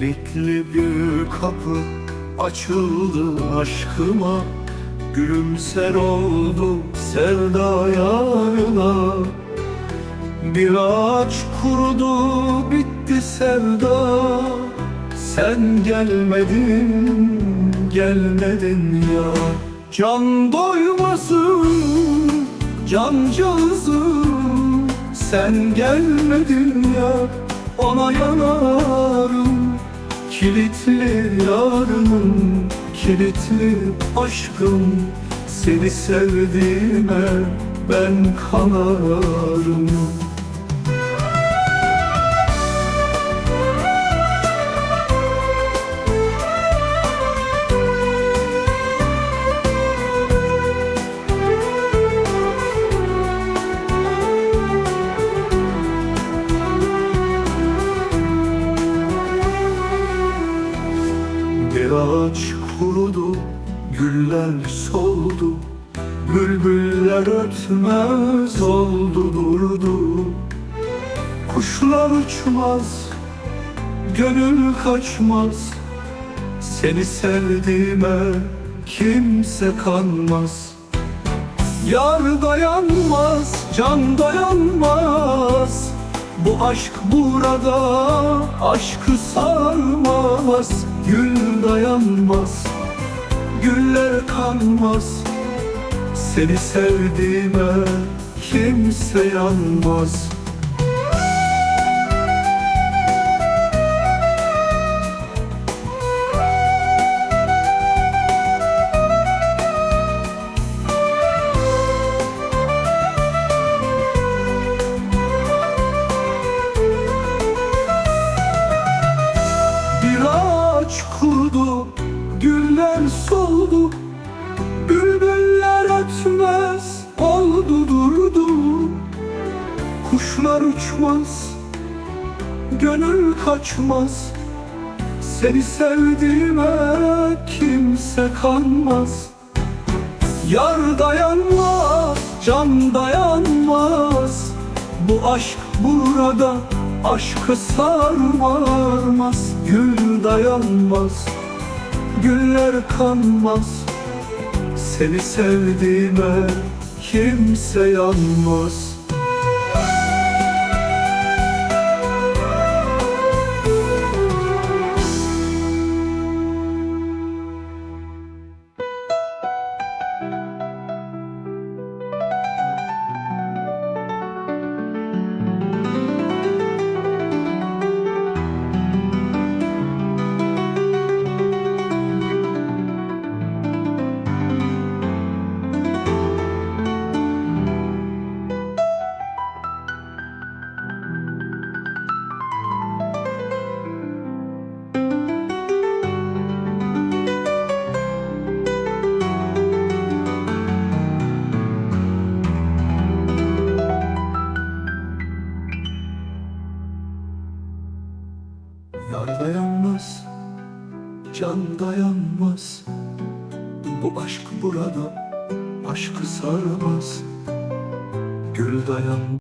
Kilitli bir kapı açıldı aşkıma. Gülümser oldu sevda yarına. Bir ağaç kurudu bitti sevda. Sen gelmedin, gelmedin ya. Can doymasın, cancağızım Sen gelmedin ya, ona yanarım Kilitli yarımın, kilitli aşkım. Seni sevdiğime ben kanarım ağaç kurudu, güller soldu Bülbüller ötmez oldu durdu. Kuşlar uçmaz, gönül kaçmaz Seni sevdiğime kimse kanmaz. Yar dayanmaz, can dayanmaz Bu aşk burada aşkı sarmaz Gül dayanmaz, güller kanmaz. Seni sevdiğime kimse yanmaz güller soldu Bülbüller ötmez, oldu durdu. Kuşlar uçmaz, gönül kaçmaz Seni sevdiğime kimse kanmaz. Yar dayanmaz, can dayanmaz Bu aşk burada aşkı sarmaz. Gül dayanmaz, güller kanmaz. Seni sevdiğime kimse yanmaz Yar dayanmaz, can dayanmaz. Bu aşk burada, aşkı sarmaz. Gül dayan